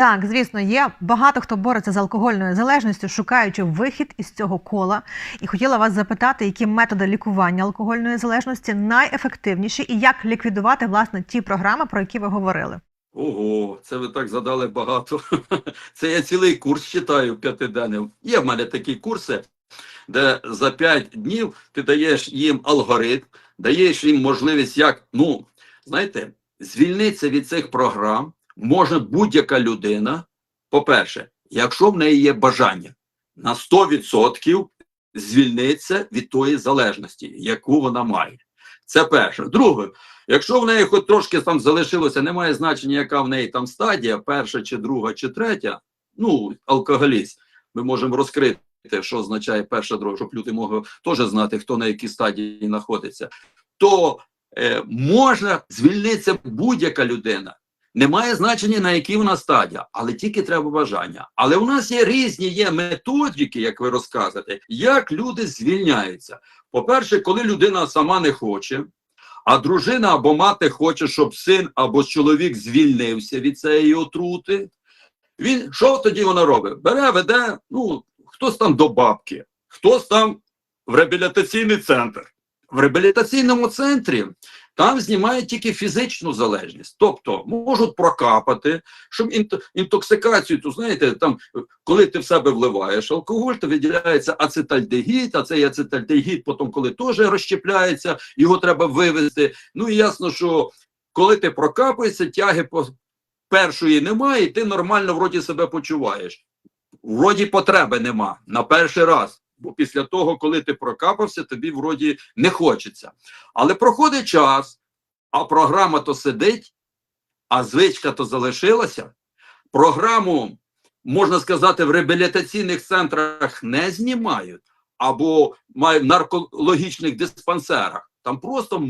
Так, звісно, є багато хто бореться з алкогольною залежністю, шукаючи вихід із цього кола. І хотіла вас запитати, які методи лікування алкогольної залежності найефективніші, і як ліквідувати власне ті програми, про які ви говорили. Ого, це ви так задали багато. Це я цілий курс читаю п'ятиденний. Є в мене такі курси, де за п'ять днів ти даєш їм алгоритм, даєш їм можливість, як, ну, знаєте, звільнитися від цих програм може будь-яка людина. По-перше, якщо в неї є бажання на 100% звільнитися від тої залежності, яку вона має. Це перше. Друге, Якщо в неї хоч трошки там залишилося, немає значення, яка в неї там стадія, перша чи друга, чи третя, ну, алкоголіст, ми можемо розкрити, що означає перша, друга, щоб люди могли теж знати, хто на якій стадії знаходиться, то е, можна звільнитися будь-яка людина. Немає значення, на якій вона стадія, але тільки треба бажання. Але у нас є різні є методики, як ви розказуєте, як люди звільняються. По-перше, коли людина сама не хоче, а дружина або мати хоче, щоб син або чоловік звільнився від цієї отрути. Він що тоді вона робить? Бере, веде, ну, хтось там до бабки, хтось там в реабілітаційний центр. В реабілітаційному центрі там знімають тільки фізичну залежність, тобто можуть прокапати, щоб інтоксикацію, то знаєте, там, коли ти в себе вливаєш алкоголь, то виділяється ацетальдегід, а цей ацетальдегід потім, коли теж розщепляється, його треба вивезти. Ну і ясно, що коли ти прокапуєшся, тяги першої немає, і ти нормально вроді себе почуваєш. Вроді потреби нема на перший раз. Бо після того, коли ти прокапався, тобі вроді не хочеться. Але проходить час, а програма то сидить, а звичка то залишилася. Програму, можна сказати, в реабілітаційних центрах не знімають або в наркологічних диспансерах. Там просто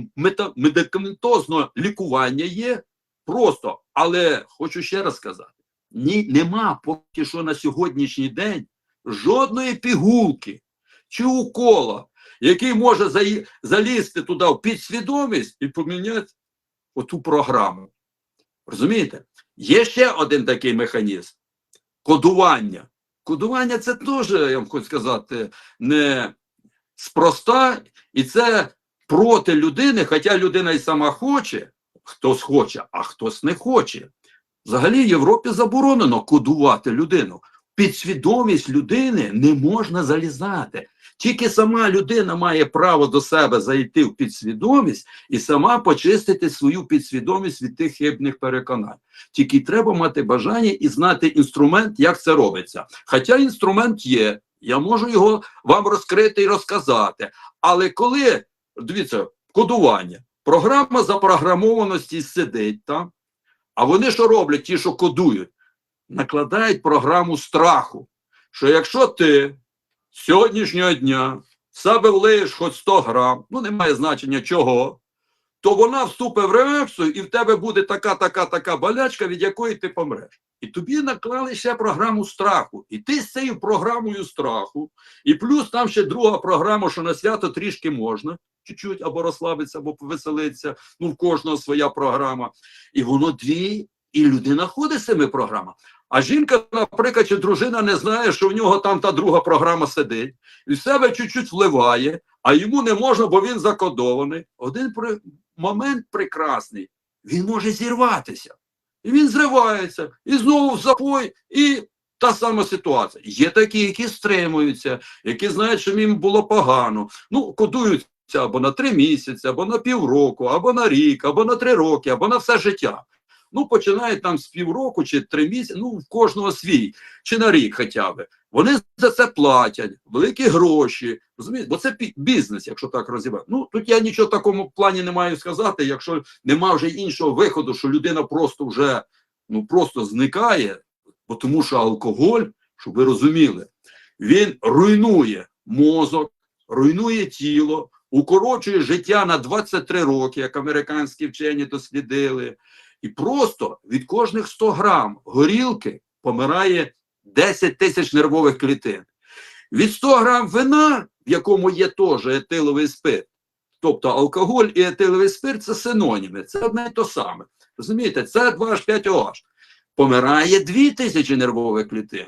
медикаментозне лікування є. Просто, але хочу ще раз сказати: ні, нема поки що на сьогоднішній день жодної пігулки чи укола, який може залізти туди в підсвідомість і поміняти оту програму. Розумієте? Є ще один такий механізм кодування. Кодування це теж, я вам хочу сказати, не спроста, і це проти людини, хоча людина і сама хоче, хтось хоче, а хтось не хоче. Взагалі в Європі заборонено кодувати людину. Підсвідомість людини не можна залізати. Тільки сама людина має право до себе зайти в підсвідомість і сама почистити свою підсвідомість від тих хибних переконань. Тільки треба мати бажання і знати інструмент, як це робиться. Хоча інструмент є, я можу його вам розкрити і розказати. Але коли, дивіться, кодування, програма запрограмованості сидить там, а вони що роблять, ті, що кодують? Накладають програму страху, що якщо ти з сьогоднішнього дня в себе влиєш хоч 100 грам, ну немає значення чого, то вона вступить в реакцію, і в тебе буде така, така, така болячка, від якої ти помреш. І тобі наклали ще програму страху. І ти з цією програмою страху, і плюс там ще друга програма, що на свято трішки можна, чуть-чуть або розслабитися, або повеселитися. Ну, в кожного своя програма. І воно дві, і людина ходить з цими програмами. А жінка, наприклад, чи дружина не знає, що в нього там та друга програма сидить, і в себе чуть-чуть вливає, а йому не можна, бо він закодований. Один момент прекрасний, він може зірватися. І він зривається, і знову в запой, і та сама ситуація. Є такі, які стримуються, які знають, що їм було погано. Ну, кодуються або на три місяці, або на півроку, або на рік, або на три роки, або на все життя. Ну, починають там з півроку чи три місяці, ну, в кожного свій, чи на рік хоча б. Вони за це платять, великі гроші. Розумієте? Бо це бізнес, якщо так розібрати. Ну, тут я нічого в такому плані не маю сказати, якщо нема вже іншого виходу, що людина просто вже ну, просто зникає, бо тому що алкоголь, щоб ви розуміли, він руйнує мозок, руйнує тіло, укорочує життя на 23 роки, як американські вчені дослідили. І просто від кожних 100 грам горілки помирає 10 тисяч нервових клітин. Від 100 грам вина, в якому є теж етиловий спирт, тобто алкоголь і етиловий спирт це синоніми, це одне і то саме. Розумієте, це 2H5OH. помирає 2 тисячі нервових клітин.